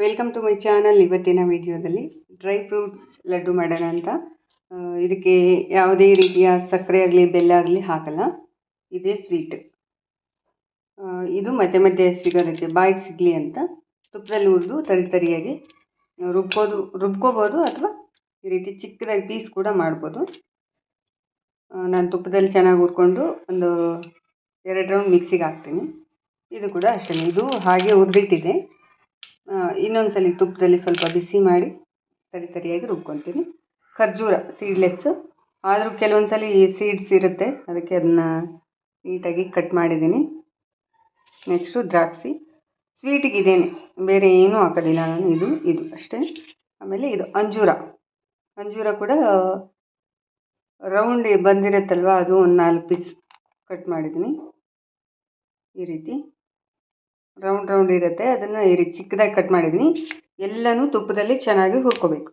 Welcome to my channel ಇವತ್ತಿನ ವಿಡಿಯೋದಲ್ಲಿ dry fruits laddu ಮಾಡೋಣ ಅಂತ. ಇದಕ್ಕೆ ಯಾವುದೇ ರೀತಿಯ ಸಕ್ಕರೆ ಆಗಲಿ, ಬೆಲ್ಲ ಆಗಲಿ ಹಾಕಲ್ಲ. ಇದೇ ಸ್ವೀಟ್ ಇದು ಮತ್ತೆ ಮಧ್ಯೆ ಸಿಗೋದಕ್ಕೆ ಬಾಯಿಗೆ ಸಿಗಲಿ ಅಂತ ತುಪ್ಪದಲ್ಲಿ ಹುರಿದು ತರಿ ತರಿಯಾಗಿ ರುಬ್ಬೋದು, ರುಬ್ಕೋಬೋದು ಅಥವಾ ಈ ರೀತಿ ಚಿಕ್ಕದಾಗಿ ಪೀಸ್ ಕೂಡ ಮಾಡ್ಬೋದು. ನಾನು ತುಪ್ಪದಲ್ಲಿ ಚೆನ್ನಾಗಿ ಹುರ್ಕೊಂಡು ಒಂದು ಎರಡು ರೌಂಡ್ ಮಿಕ್ಸಿಗೆ ಹಾಕ್ತೀನಿ. ಇದು ಕೂಡ ಅಷ್ಟೇ. ಇದು ಹಾಗೆ ಹುರಿದಿಟ್ಟಿದೆ ಇನ್ನೊಂದು ಸಲ ತುಪ್ಪದಲ್ಲಿ ಸ್ವಲ್ಪ ಬಿಸಿ ಮಾಡಿ ತರಿ ತರಿಯಾಗಿ ರುಬ್ಕೊತೀನಿ. ಖರ್ಜೂರ ಸೀಡ್ಲೆಸ್ಸು ಆದರೂ ಕೆಲವೊಂದು ಸಲ ಸೀಡ್ಸ್ ಇರುತ್ತೆ. ಅದಕ್ಕೆ ಅದನ್ನು ನೀಟಾಗಿ ಕಟ್ ಮಾಡಿದ್ದೀನಿ. ನೆಕ್ಸ್ಟು ದ್ರಾಕ್ಷಿ. ಸ್ವೀಟಿಗೆ ಇದೇನೆ. ಬೇರೆ ಏನೂ ಹಾಕೋದಿಲ್ಲ ನಾನು. ಇದು ಇದು ಅಷ್ಟೇ. ಆಮೇಲೆ ಇದು ಅಂಜೂರ. ಅಂಜೂರ ಕೂಡ ರೌಂಡ್ ಬಂದಿರುತ್ತಲ್ವ? ಅದು ಒಂದು ನಾಲ್ಕು ಪೀಸ್ ಕಟ್ ಮಾಡಿದ್ದೀನಿ. ಈ ರೀತಿ. ರೌಂಡ್ ರೌಂಡ್ ಇರುತ್ತೆ. ಅದನ್ನು ಈ ಚಿಕ್ಕದಾಗಿ ಕಟ್ ಮಾಡಿದ್ದೀನಿ ಎಲ್ಲನೂ ತುಪ್ಪದಲ್ಲಿ ಚೆನ್ನಾಗಿ ಹುರ್ಕೋಬೇಕು.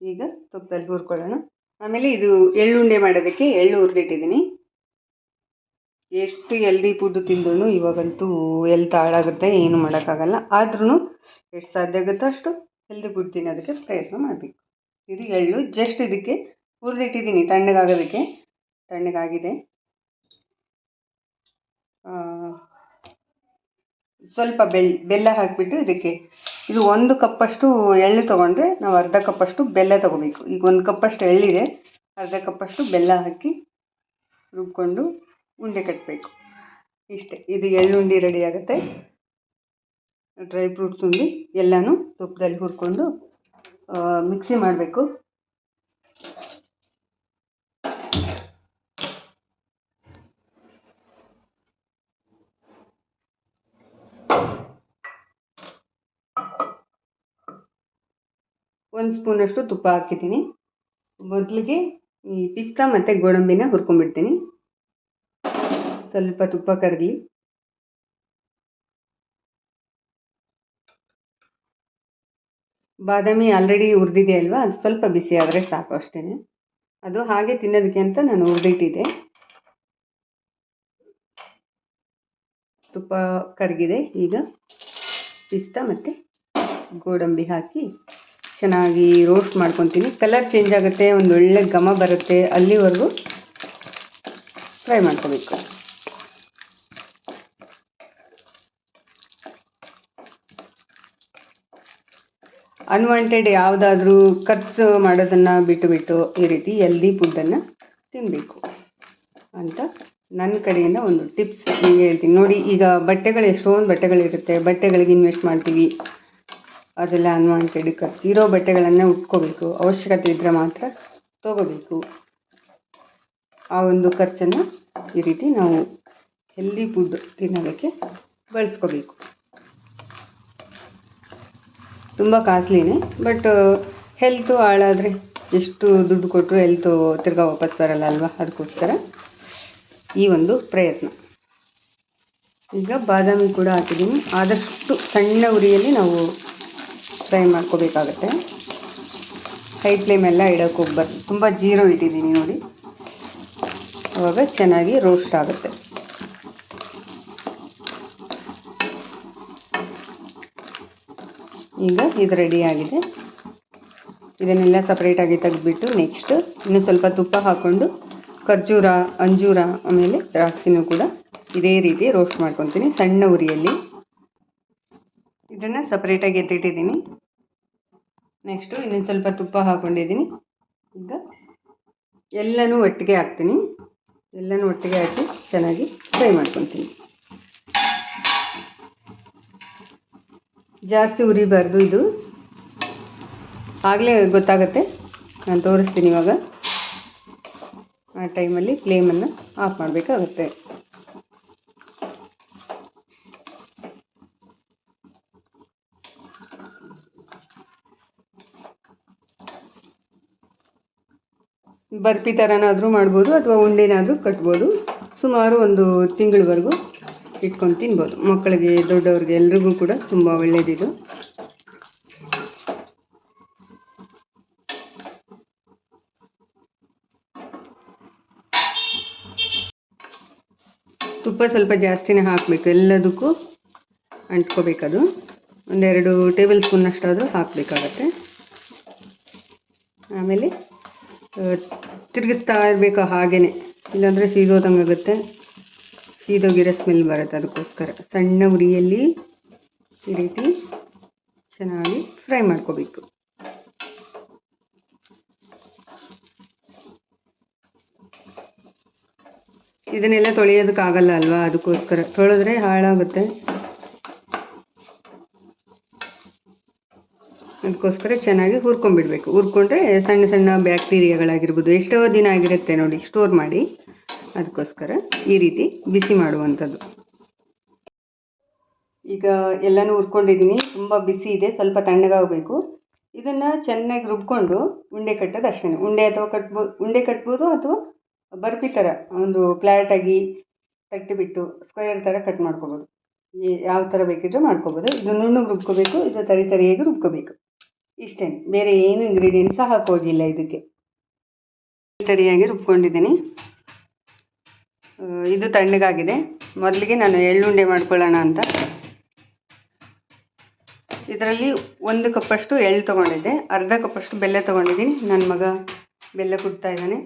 ಈಗ ತುಪ್ಪದಲ್ಲಿ ಹುರ್ಕೊಳ್ಳೋಣ. ಆಮೇಲೆ ಇದು ಎಳ್ಳುಂಡೆ ಮಾಡೋದಕ್ಕೆ ಎಳ್ಳು ಹುರಿದಿಟ್ಟಿದ್ದೀನಿ ಎಷ್ಟು ಎಲ್ದಿ ಫುಡ್ ತಿಂದ್ರೂ ಇವಾಗಂತೂ ಎಲ್ತ್ ಹಾಳಾಗುತ್ತೆ, ಏನು ಮಾಡೋಕ್ಕಾಗಲ್ಲ. ಆದ್ರೂ ಎಷ್ಟು ಸಾಧ್ಯ ಆಗುತ್ತೋ ಅಷ್ಟು ಎಲ್ದಿ ಫುಡ್ ತಿನ್ನೋದಕ್ಕೆ ಪ್ರಯತ್ನ ಮಾಡಬೇಕು. ಇದು ಎಳ್ಳು ಜಸ್ಟ್ ಇದಕ್ಕೆ ಹುರಿದಿಟ್ಟಿದ್ದೀನಿ ತಣ್ಣಗಾಗೋದಕ್ಕೆ. ತಣ್ಣಗಾಗಿದೆ. ಸ್ವಲ್ಪ ಬೆಲ್, ಬೆಲ್ಲ ಹಾಕಿಬಿಟ್ಟು ಇದಕ್ಕೆ, ಇದು ಒಂದು ಕಪ್ಪಷ್ಟು ಎಳ್ಳು ತೊಗೊಂಡ್ರೆ ನಾವು ಅರ್ಧ ಕಪ್ಪಷ್ಟು ಬೆಲ್ಲ ತೊಗೋಬೇಕು. ಈಗ ಒಂದು ಕಪ್ಪಷ್ಟು ಎಳ್ಳಿದೆ, ಅರ್ಧ ಕಪ್ಪಷ್ಟು ಬೆಲ್ಲ ಹಾಕಿ ರುಬ್ಕೊಂಡು ಉಂಡೆ ಕಟ್ಟಬೇಕು ಇಷ್ಟೇ, ಇದು ಎಳ್ಳುಂಡಿ ರೆಡಿ ಆಗುತ್ತೆ. ಡ್ರೈ ಫ್ರೂಟ್ಸ್ ಉಂಡಿ ಎಲ್ಲನೂ ತುಪ್ಪದಲ್ಲಿ ಹುರ್ಕೊಂಡು ಮಿಕ್ಸಿ ಮಾಡಬೇಕು. ಒಂದು ಸ್ಪೂನಷ್ಟು ತುಪ್ಪ ಹಾಕಿದ್ದೀನಿ. ಮೊದಲಿಗೆ ಈ ಪಿಸ್ತಾ ಮತ್ತು ಗೋಡಂಬಿನ ಹುರ್ಕೊಂಡ್ಬಿಡ್ತೀನಿ. ಸ್ವಲ್ಪ ತುಪ್ಪ ಕರಗಲಿ. ಬಾದಾಮಿ ಆಲ್ರೆಡಿ ಹುರಿದಿದೆ ಅಲ್ವಾ? ಅದು ಸ್ವಲ್ಪ ಬಿಸಿ ಆದರೆ ಸಾಕು ಅಷ್ಟೇ ಅದು ಹಾಗೆ ತಿನ್ನೋದಕ್ಕೆ ಅಂತ ನಾನು ಹುರಿದಿಟ್ಟಿದ್ದೆ. ತುಪ್ಪ ಕರಗಿದೆ. ಈಗ ಪಿಸ್ತಾ ಮತ್ತು ಗೋಡಂಬಿ ಹಾಕಿ ಚೆನ್ನಾಗಿ ರೋಸ್ಟ್ ಮಾಡ್ಕೊತೀನಿ. ಕಲರ್ ಚೇಂಜ್ ಆಗುತ್ತೆ, ಒಂದು ಒಳ್ಳೆ ಘಮ ಬರುತ್ತೆ. ಅಲ್ಲಿವರೆಗೂ ಫ್ರೈ ಮಾಡ್ಕೋಬೇಕು. ಅನ್ವಾಂಟೆಡ್ ಯಾವುದಾದ್ರೂ ಖರ್ಚು ಮಾಡೋದನ್ನು ಬಿಟ್ಟು ಬಿಟ್ಟು ಈ ರೀತಿ ಎಲ್ದಿ ಫುಡ್ಡನ್ನು ತಿನ್ನಬೇಕು ಅಂತ ನನ್ನ ಕಡೆಯಿಂದ ಒಂದು ಟಿಪ್ಸ್ ನಿಮಗೆ ಹೇಳ್ತೀನಿ. ನೋಡಿ, ಈಗ ಬಟ್ಟೆಗಳು ಎಷ್ಟೊಂದು ಬಟ್ಟೆಗಳಿರುತ್ತೆ. ಬಟ್ಟೆಗಳಿಗೆ ಇನ್ವೆಸ್ಟ್ ಮಾಡ್ತೀವಿ. ಅದೆಲ್ಲ ಅನ್ವಾಂಟೆಡ್ ಖರ್ಚು ಇರೋ ಬಟ್ಟೆಗಳನ್ನೇ ಉಟ್ಕೋಬೇಕು. ಅವಶ್ಯಕತೆ ಇದ್ದರೆ ಮಾತ್ರ ತಗೋಬೇಕು. ಆ ಒಂದು ಖರ್ಚನ್ನು ಈ ರೀತಿ ನಾವು ಹೆಲ್ದಿ ಫುಡ್ ತಿನ್ನೋದಕ್ಕೆ ಬಳಸ್ಕೋಬೇಕು. ತುಂಬ ಕಾಸ್ಟ್ಲಿನೇ ಬಟ್ ಹೆಲ್ತು ಹಾಳಾದರೆ ಎಷ್ಟು ದುಡ್ಡು ಕೊಟ್ಟರು ಹೆಲ್ತು ತಿರ್ಗಾ ವಾಪಸ್ ಬರಲ್ಲ ಅಲ್ವಾ? ಅದಕ್ಕೋಸ್ಕರ ಈ ಒಂದು ಪ್ರಯತ್ನ. ಈಗ ಬಾದಾಮಿ ಕೂಡ ಹಾಕಿದ್ದೀನಿ. ಆದಷ್ಟು ಸಣ್ಣ ಉರಿಯಲ್ಲಿ ನಾವು ಫ್ರೈ ಮಾಡ್ಕೋಬೇಕಾಗತ್ತೆ. ಹೈ ಫ್ಲೇಮೆಲ್ಲ ಇಡೋಕೆ ಹೋಗ್ಬಾರ್ದು ತುಂಬ ಜೀರೋ ಇಟ್ಟಿದ್ದೀನಿ ನೋಡಿ. ಅವಾಗ ಚೆನ್ನಾಗಿ ರೋಸ್ಟ್ ಆಗುತ್ತೆ. ಈಗ ಇದು ರೆಡಿ ಆಗಿದೆ. ಇದನ್ನೆಲ್ಲ ಸಪ್ರೇಟಾಗಿ ತೆಗೆದ್ಬಿಟ್ಟು ನೆಕ್ಸ್ಟ್ ಇನ್ನು ಸ್ವಲ್ಪ ತುಪ್ಪ ಹಾಕ್ಕೊಂಡು ಖರ್ಜೂರ, ಅಂಜೂರ ಆಮೇಲೆ ದ್ರಾಕ್ಷಿನೂ ಕೂಡ ಇದೇ ರೀತಿ ರೋಸ್ಟ್ ಮಾಡ್ಕೊತೀನಿ. ಸಣ್ಣ ಉರಿಯಲ್ಲಿ. ಇದನ್ನು ಸಪ್ರೇಟಾಗಿ ಎತ್ತಿಟ್ಟಿದ್ದೀನಿ. ನೆಕ್ಸ್ಟು ಇನ್ನೊಂದು ಸ್ವಲ್ಪ ತುಪ್ಪ ಹಾಕ್ಕೊಂಡಿದ್ದೀನಿ ಈಗ ಎಲ್ಲನೂ ಒಟ್ಟಿಗೆ ಹಾಕ್ತೀನಿ. ಎಲ್ಲನೂ ಒಟ್ಟಿಗೆ ಹಾಕಿ ಚೆನ್ನಾಗಿ ಫ್ರೈ ಮಾಡ್ಕೊತೀನಿ ಜಾಸ್ತಿ ಉರಿಬಾರ್ದು ಇದು. ಆಗಲೇ ಗೊತ್ತಾಗುತ್ತೆ. ನಾನು ತೋರಿಸ್ತೀನಿ ಇವಾಗ. ಆ ಟೈಮಲ್ಲಿ ಫ್ಲೇಮನ್ನು ಆಫ್ ಮಾಡಬೇಕಾಗುತ್ತೆ. ಬರ್ಫಿ ಥರನಾದರೂ ಮಾಡ್ಬೋದು ಅಥವಾ ಉಂಡೆನಾದರೂ ಕಟ್ಬೋದು. ಸುಮಾರು ಒಂದು ತಿಂಗಳವರೆಗೂ ಇಟ್ಕೊಂಡು ತಿನ್ಬೋದು. ಮಕ್ಕಳಿಗೆ, ದೊಡ್ಡವ್ರಿಗೆ ಎಲ್ರಿಗೂ ಕೂಡ ತುಂಬ ಒಳ್ಳೆಯದಿದು ತುಪ್ಪ ಸ್ವಲ್ಪ ಜಾಸ್ತಿನೇ ಹಾಕಬೇಕು. ಎಲ್ಲದಕ್ಕೂ ಅಂಟ್ಕೋಬೇಕದು. ಒಂದೆರಡು ಟೇಬಲ್ ಸ್ಪೂನಷ್ಟಾದರೂ ಹಾಕಬೇಕಾಗತ್ತೆ. ಆಮೇಲೆ ತಿರುಗಿಸ್ತಾ ಇರಬೇಕು ಹಾಗೇ ಇಲ್ಲಾಂದರೆ ಸೀದೋದಂಗಾಗುತ್ತೆ. ಸೀದೋಗಿರೋ ಸ್ಮೆಲ್ ಬರುತ್ತೆ ಅದಕ್ಕೋಸ್ಕರ. ಸಣ್ಣ ಉರಿಯಲ್ಲಿ ಈ ರೀತಿ ಚೆನ್ನಾಗಿ ಫ್ರೈ ಮಾಡ್ಕೋಬೇಕು. ಇದನ್ನೆಲ್ಲ ತೊಳೆಯೋದಕ್ಕಾಗಲ್ಲ ಅಲ್ವಾ ಅದಕ್ಕೋಸ್ಕರ. ತೊಳೆದ್ರೆ ಹಾಳಾಗುತ್ತೆ. ಅದಕ್ಕೋಸ್ಕರ ಚೆನ್ನಾಗಿ ಹುರ್ಕೊಂಡ್ಬಿಡ್ಬೇಕು. ಹುರ್ಕೊಂಡ್ರೆ ಸಣ್ಣ ಸಣ್ಣ ಬ್ಯಾಕ್ಟೀರಿಯಾಗಳಾಗಿರ್ಬೋದು, ಎಷ್ಟೋ ದಿನ ಆಗಿರುತ್ತೆ ನೋಡಿ ಸ್ಟೋರ್ ಮಾಡಿ. ಅದಕ್ಕೋಸ್ಕರ ಈ ರೀತಿ ಬಿಸಿ ಮಾಡುವಂಥದ್ದು. ಈಗ ಎಲ್ಲನೂ ಹುರ್ಕೊಂಡಿದ್ದೀನಿ. ತುಂಬ ಬಿಸಿ ಇದೆ, ಸ್ವಲ್ಪ ತಣ್ಣಗಾಗಬೇಕು. ಇದನ್ನು ಚೆನ್ನಾಗಿ ರುಬ್ಕೊಂಡು ಉಂಡೆ ಕಟ್ಟೋದು ಅಷ್ಟೇ ಉಂಡೆ ಅಥವಾ ಕಟ್ಬೋದು ಉಂಡೆ ಕಟ್ಬೋದು ಅಥವಾ ಬರ್ಫಿ ಥರ, ಒಂದು ಫ್ಲ್ಯಾಟಾಗಿ ತಟ್ಟಿಬಿಟ್ಟು ಸ್ಕ್ವೇರ್ ಥರ ಕಟ್ ಮಾಡ್ಕೋಬೋದು. ಯಾವ ಥರ ಬೇಕಿದ್ರೂ ಮಾಡ್ಕೋಬೋದು. ಇದು ನುಣ್ಣಗೆ ರುಬ್ಕೋಬೇಕು, ಇದು ತರಿ ತರಿಯಾಗಿ ರುಬ್ಕೋಬೇಕು. ಇಷ್ಟೇ, ಬೇರೆ ಏನು ಇಂಗ್ರೀಡಿಯೆಂಟ್ಸ್ ಹಾಕೋದಿಲ್ಲ ಇದಕ್ಕೆ. ಸರಿಯಾಗಿ ರುಬ್ಕೊಂಡಿದ್ದೀನಿ. ಇದು ತಣ್ಣಗಾಗಿದೆ. ಮೊದಲಿಗೆ ನಾನು ಎಳ್ಳುಂಡೆ ಮಾಡ್ಕೊಳ್ಳೋಣ ಅಂತ. ಇದರಲ್ಲಿ ಒಂದು ಕಪ್ಪಷ್ಟು ಎಳ್ಳು ತೊಗೊಂಡಿದ್ದೆ. ಅರ್ಧ ಕಪ್ಪಷ್ಟು ಬೆಲ್ಲ ತೊಗೊಂಡಿದ್ದೀನಿ. ನನ್ನ ಮಗ ಬೆಲ್ಲ ಕುಡ್ತಾ ಇದ್ದಾನೆ.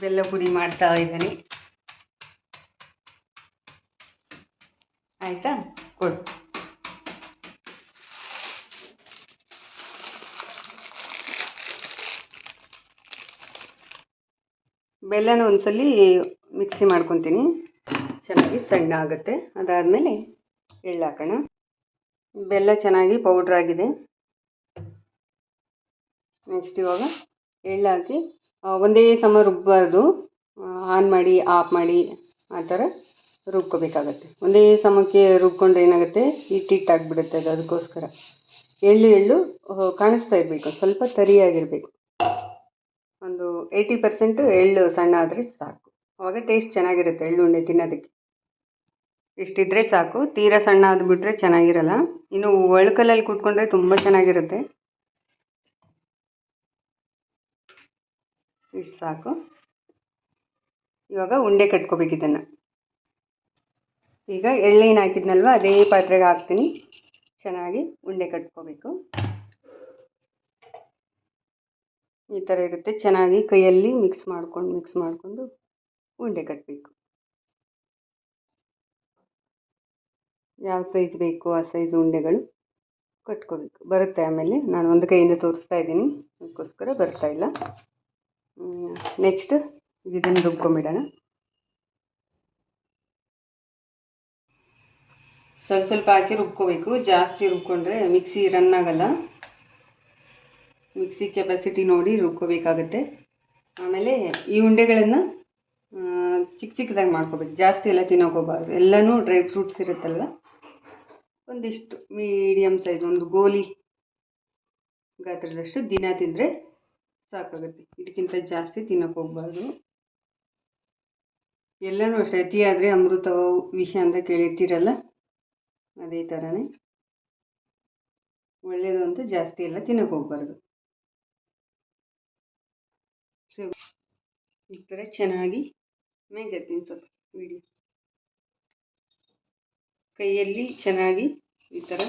ಬೆಲ್ಲ ಪುಡಿ ಮಾಡ್ತಾ ಇದ್ದೀನಿ. ಆಯಿತಾ? ಕೊಡು. ಬೆಲ್ಲನ ಒಂದ್ಸಲಿ ಮಿಕ್ಸಿ ಮಾಡ್ಕೊತೀನಿ. ಚೆನ್ನಾಗಿ ಸಣ್ಣ ಆಗುತ್ತೆ. ಅದಾದಮೇಲೆ ಎಳ್ಳು ಹಾಕೋಣ. ಬೆಲ್ಲ ಚೆನ್ನಾಗಿ ಪೌಡ್ರ್ ಆಗಿದೆ. ನೆಕ್ಸ್ಟ್ ಇವಾಗ ಎಳ್ಳು ಹಾಕಿ ಒಂದೇ ಸಮ ರುಬ್ಬಬಾರ್ದು ಆನ್ ಮಾಡಿ ಆಫ್ ಮಾಡಿ, ಆ ಥರ ರುಬ್ಕೋಬೇಕಾಗತ್ತೆ. ಒಂದೇ ಸಮಕ್ಕೆ ರುಬ್ಕೊಂಡ್ರೆ ಏನಾಗುತ್ತೆ? ಹಿಟ್ಟಿಟ್ಟಾಗ್ಬಿಡುತ್ತೆ ಅದು, ಅದಕ್ಕೋಸ್ಕರ. ಎಳ್ಳು ಎಳ್ಳು ಕಾಣಿಸ್ತಾ ಇರಬೇಕು. ಸ್ವಲ್ಪ ತರಿಯಾಗಿರಬೇಕು. ಒಂದು ಏಯ್ಟಿ ಪರ್ಸೆಂಟು ಎಳ್ಳು ಸಣ್ಣ ಆದರೆ ಸಾಕು. ಅವಾಗ ಟೇಸ್ಟ್ ಚೆನ್ನಾಗಿರುತ್ತೆ ಎಳ್ಳುಣ್ಣೆ ತಿನ್ನೋದಕ್ಕೆ. ಇಷ್ಟಿದ್ರೆ ಸಾಕು. ತೀರಾ ಸಣ್ಣ ಆದ್ಬಿಟ್ರೆ ಚೆನ್ನಾಗಿರಲ್ಲ. ಇನ್ನು ಒಳ್ಕಲ್ಲಲ್ಲಿ ಕುಟ್ಕೊಂಡ್ರೆ ತುಂಬ ಚೆನ್ನಾಗಿರುತ್ತೆ. ಇಷ್ಟು ಸಾಕು. ಇವಾಗ ಉಂಡೆ ಕಟ್ಕೋಬೇಕು ಇದನ್ನು. ಈಗ ಎಳ್ಳೇನು ಹಾಕಿದ್ನಲ್ವ, ಅದೇ ಪಾತ್ರೆಗೆ ಹಾಕ್ತೀನಿ. ಚೆನ್ನಾಗಿ ಉಂಡೆ ಕಟ್ಕೋಬೇಕು. ಈ ಥರ ಇರುತ್ತೆ. ಚೆನ್ನಾಗಿ ಕೈಯಲ್ಲಿ ಮಿಕ್ಸ್ ಮಾಡ್ಕೊಂಡು ಮಿಕ್ಸ್ ಮಾಡಿಕೊಂಡು ಉಂಡೆ ಕಟ್ಟಬೇಕು ಯಾವ ಸೈಜ್ ಬೇಕು, ಆ ಸೈಜ್ ಉಂಡೆಗಳು ಕಟ್ಕೋಬೇಕು. ಬರುತ್ತೆ ಆಮೇಲೆ. ನಾನು ಒಂದು ಕೈಯಿಂದ ತೋರಿಸ್ತಾ ಇದ್ದೀನಿ. ಅದಕ್ಕೋಸ್ಕರ ಬರ್ತಾ ಇಲ್ಲ. ನೆಕ್ಸ್ಟ್ ಇದನ್ನು ರುಬ್ಕೊಂಬಿಡೋಣ. ಸ್ವಲ್ಪ ಸ್ವಲ್ಪ ಹಾಕಿ ರುಬ್ಕೋಬೇಕು. ಜಾಸ್ತಿ ರುಬ್ಕೊಂಡ್ರೆ ಮಿಕ್ಸಿ ರನ್ ಆಗಲ್ಲ. ಮಿಕ್ಸಿ ಕೆಪಾಸಿಟಿ ನೋಡಿ ರುಬ್ಕೋಬೇಕಾಗತ್ತೆ. ಆಮೇಲೆ ಈ ಉಂಡೆಗಳನ್ನು ಚಿಕ್ಕ ಚಿಕ್ಕದಾಗಿ ಮಾಡ್ಕೋಬೇಕು. ಜಾಸ್ತಿ ಎಲ್ಲ ತಿನ್ನೋಕೋಬಾರ್ದು. ಎಲ್ಲನೂ ಡ್ರೈ ಫ್ರೂಟ್ಸ್ ಇರುತ್ತಲ್ಲ. ಒಂದಿಷ್ಟು ಮೀಡಿಯಮ್ ಸೈಜ್ ಒಂದು ಗೋಲಿ ಗಾತ್ರದಷ್ಟು ದಿನ ತಿಂದರೆ ಸಾಕಾಗುತ್ತೆ. ಇದಕ್ಕಿಂತ ಜಾಸ್ತಿ ತಿನ್ನೋಕೆ ಹೋಗ್ಬಾರ್ದು. ಎಲ್ಲನೂ ಅಷ್ಟೇ, ಅತಿ ಆದರೆ ಅಮೃತವ ವಿಷ ಅಂತ ಕೇಳಿರ್ತೀರಲ್ಲ, ಅದೇ ಥರನೇ ಒಳ್ಳೆಯದು ಅಂತ ಜಾಸ್ತಿ ಎಲ್ಲ ತಿನ್ನೋಕೆ ಹೋಗ್ಬಾರ್ದು. ಈ ಥರ ಚೆನ್ನಾಗಿ ಮೇಗತ್ತೀನಿ ಸ್ವಲ್ಪ ವಿಡಿಯೋ. ಕೈಯಲ್ಲಿ ಚೆನ್ನಾಗಿ ಈ ಥರ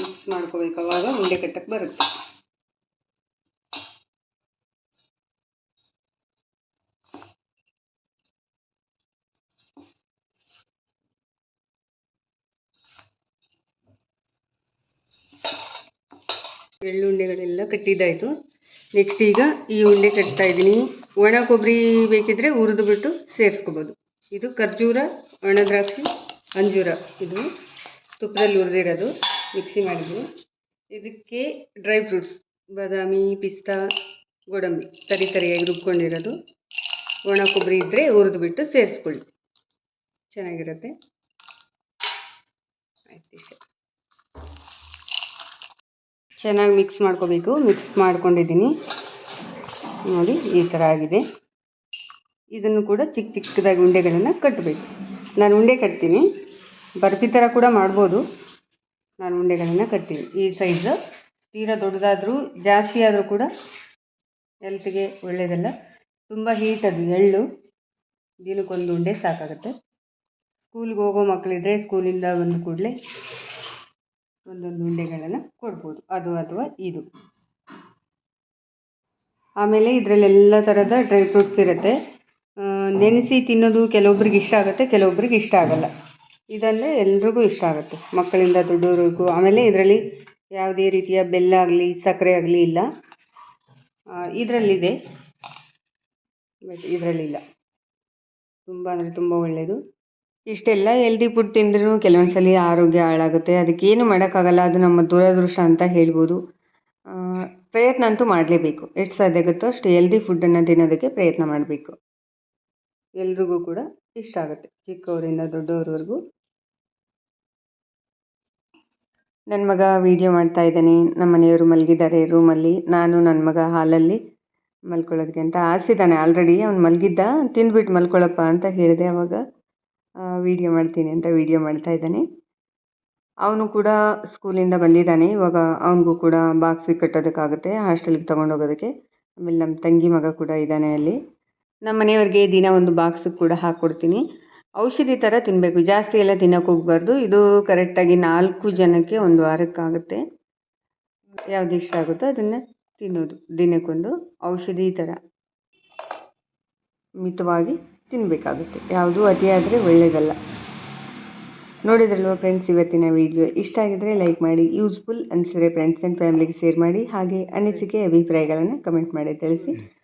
ಮಿಕ್ಸ್ ಮಾಡ್ಕೋಬೇಕು. ಅವಾಗ ಉಂಡೆ ಕಟ್ಟಕ್ಕೆ ಬರುತ್ತೆ. ಎಳ್ಳುಂಡೆಗಳೆಲ್ಲ ಕಟ್ಟಿದ್ದಾಯಿತು ನೆಕ್ಸ್ಟ್ ಈಗ ಈ ಉಂಡೆ ಕಟ್ತಾ ಇದ್ದೀನಿ. ಒಣ ಕೊಬ್ಬರಿ ಬೇಕಿದ್ರೆ ಹುರಿದು ಬಿಟ್ಟು ಸೇರಿಸ್ಕೋಬೋದು. ಇದು ಖರ್ಜೂರ, ಒಣ ದ್ರಾಕ್ಷಿ, ಅಂಜೂರ. ಇದು ತುಪ್ಪದಲ್ಲಿ ಹುರಿದಿರೋದು ಮಿಕ್ಸಿ ಮಾಡಿದ್ವಿ ಇದಕ್ಕೆ ಡ್ರೈ ಫ್ರೂಟ್ಸ್ ಬಾದಾಮಿ, ಪಿಸ್ತಾ, ಗೋಡಂಬಿ ತರಿ ತರಿಯಾಗಿ ರುಬ್ಕೊಂಡಿರೋದು. ಒಣ ಕೊಬ್ಬರಿ ಇದ್ದರೆ ಹುರಿದು ಬಿಟ್ಟು ಸೇರಿಸ್ಕೊಳ್ಳಿ. ಚೆನ್ನಾಗಿರುತ್ತೆ? ಆಯ್ತು ಇಷ್ಟೇ. ಚೆನ್ನಾಗಿ ಮಿಕ್ಸ್ ಮಾಡ್ಕೋಬೇಕು. ಮಿಕ್ಸ್ ಮಾಡ್ಕೊಂಡಿದ್ದೀನಿ. ನೋಡಿ, ಈ ಥರ ಆಗಿದೆ. ಇದನ್ನು ಕೂಡ ಚಿಕ್ಕ ಚಿಕ್ಕದಾಗಿ ಉಂಡೆಗಳನ್ನು ಕಟ್ಟಬೇಕು ನಾನು ಉಂಡೆ ಕಟ್ತೀನಿ. ಬರ್ಫಿ ಥರ ಕೂಡ ಮಾಡ್ಬೋದು. ನಾನು ಉಂಡೆಗಳನ್ನು ಕಟ್ತೀನಿ. ಈ ಸೈಜ್ ತೀರಾ ದೊಡ್ಡದಾದರೂ, ಜಾಸ್ತಿ ಆದರೂ ಕೂಡ ಹೆಲ್ತ್ಗೆ ಒಳ್ಳೆಯದಲ್ಲ ತುಂಬ ಹೀಟ್ ಅದು, ಎಳ್ಳು. ದಿನಕ್ಕೊಂದು ಉಂಡೆ ಸಾಕಾಗುತ್ತೆ. ಸ್ಕೂಲ್ಗೆ ಹೋಗೋ ಮಕ್ಕಳಿದ್ರೆ ಸ್ಕೂಲಿಂದ ಬಂದ ಕೂಡಲೇ ಒಂದೊಂದು ಉಂಡೆಗಳನ್ನು ಕೊಡ್ಬೋದು. ಅದು ಅಥವಾ ಇದು. ಆಮೇಲೆ ಇದರಲ್ಲಿ ಎಲ್ಲ ಥರದ ಡ್ರೈ ಫ್ರೂಟ್ಸ್ ಇರುತ್ತೆ. ನೆನೆಸಿ ತಿನ್ನೋದು ಕೆಲವೊಬ್ರಿಗೆ ಇಷ್ಟ ಆಗುತ್ತೆ, ಕೆಲವೊಬ್ರಿಗೆ ಇಷ್ಟ ಆಗಲ್ಲ. ಇದಂದರೆ ಎಲ್ರಿಗೂ ಇಷ್ಟ ಆಗುತ್ತೆ. ಮಕ್ಕಳಿಂದ ದೊಡ್ಡವ್ರಿಗೂ ಆಮೇಲೆ ಇದರಲ್ಲಿ ಯಾವುದೇ ರೀತಿಯ ಬೆಲ್ಲ ಆಗಲಿ, ಸಕ್ಕರೆ ಆಗಲಿ ಇಲ್ಲ. ಇದರಲ್ಲಿದೆ. ಬಟ್ ಇದರಲ್ಲಿಲ್ಲ. ತುಂಬ ಅಂದರೆ ತುಂಬ ಒಳ್ಳೆಯದು ಇಷ್ಟೆಲ್ಲ ಹೆಲ್ದಿ ಫುಡ್ ತಿಂದ್ರೂ ಕೆಲವೊಂದು ಸಲ ಆರೋಗ್ಯ ಹಾಳಾಗುತ್ತೆ. ಅದಕ್ಕೇನು ಮಾಡೋಕ್ಕಾಗಲ್ಲ, ಅದು ನಮ್ಮ ದುರದೃಷ್ಟ ಅಂತ ಹೇಳ್ಬೋದು. ಪ್ರಯತ್ನ ಅಂತೂ ಮಾಡಲೇಬೇಕು. ಎಷ್ಟು ಸಾಧ್ಯ ಆಗುತ್ತೋ ಅಷ್ಟು ಹೆಲ್ದಿ ಫುಡ್ಡನ್ನು ತಿನ್ನೋದಕ್ಕೆ ಪ್ರಯತ್ನ ಮಾಡಬೇಕು. ಎಲ್ರಿಗೂ ಕೂಡ ಇಷ್ಟ ಆಗುತ್ತೆ, ಚಿಕ್ಕವರಿಂದ ದೊಡ್ಡವ್ರವರೆಗೂ. ನನ್ನ ಮಗ ವೀಡಿಯೋ ಮಾಡ್ತಾ ಇದ್ದಾನೆ. ನಮ್ಮ ಮನೆಯವರು ಮಲಗಿದ್ದಾರೆ ರೂಮಲ್ಲಿ ನಾನು ನನ್ನ ಮಗ ಹಾಲಲ್ಲಿ ಮಲ್ಕೊಳ್ಳೋದಕ್ಕೆ ಅಂತ ಆಸಿದ್ದಾನೆ ಆಲ್ರೆಡಿ ಅವ್ನು ಮಲಗಿದ್ದ ತಿಂದ್ಬಿಟ್ಟು ಮಲ್ಕೊಳ್ಳಪ್ಪ ಅಂತ ಹೇಳಿದೆ ಅವಾಗ. ವೀಡಿಯೋ ಮಾಡ್ತೀನಿ ಅಂತ ವೀಡಿಯೋ ಮಾಡ್ತಾ ಇದ್ದಾನೆ. ಅವನು ಕೂಡ ಸ್ಕೂಲಿಂದ ಬಂದಿದ್ದಾನೆ. ಇವಾಗ ಅವನಿಗೂ ಕೂಡ ಬಾಕ್ಸಿಗೆ ಕಟ್ಟೋದಕ್ಕಾಗುತ್ತೆ ಹಾಸ್ಟೆಲ್ಗೆ ತೊಗೊಂಡೋಗೋದಕ್ಕೆ ಆಮೇಲೆ ನಮ್ಮ ತಂಗಿ ಮಗ ಕೂಡ ಇದ್ದಾನೆ ಅಲ್ಲಿ. ನಮ್ಮ ಮನೆಯವ್ರಿಗೆ ದಿನ ಒಂದು ಬಾಕ್ಸಿಗೆ ಕೂಡ ಹಾಕ್ಕೊಡ್ತೀನಿ ಔಷಧಿ ಥರ ತಿನ್ನಬೇಕು ಜಾಸ್ತಿ ಎಲ್ಲ ತಿನ್ನೋಕೆ ಹೋಗ್ಬಾರ್ದು. ಇದು ಕರೆಕ್ಟಾಗಿ ನಾಲ್ಕು ಜನಕ್ಕೆ ಒಂದು ವಾರಕ್ಕಾಗುತ್ತೆ. ಯಾವ್ದು ಇಷ್ಟ ಆಗುತ್ತೋ ಅದನ್ನು ತಿನ್ನೋದು. ದಿನಕ್ಕೊಂದು ಔಷಧಿ ಥರ ಮಿತವಾಗಿ ತಿನ್ನಬೇಕಾಗುತ್ತೆ ಯಾವುದು ಅತಿಯಾದರೆ ಒಳ್ಳೆಯದಲ್ಲ ನೋಡಿದ್ರಲ್ವ ಫ್ರೆಂಡ್ಸ್ ಇವತ್ತಿನ ವಿಡಿಯೋ ಇಷ್ಟ ಆಗಿದ್ರೆ ಲೈಕ್ ಮಾಡಿ ಯೂಸ್ಫುಲ್ ಅನಿಸಿದ್ರೆ ಫ್ರೆಂಡ್ಸ್ ಆ್ಯಂಡ್ ಫ್ಯಾಮಿಲಿಗೆ ಶೇರ್ ಮಾಡಿ, ಹಾಗೆ ಅನಿಸಿಕೆ, ಅಭಿಪ್ರಾಯಗಳನ್ನು ಕಮೆಂಟ್ ಮಾಡಿ ತಿಳಿಸಿ.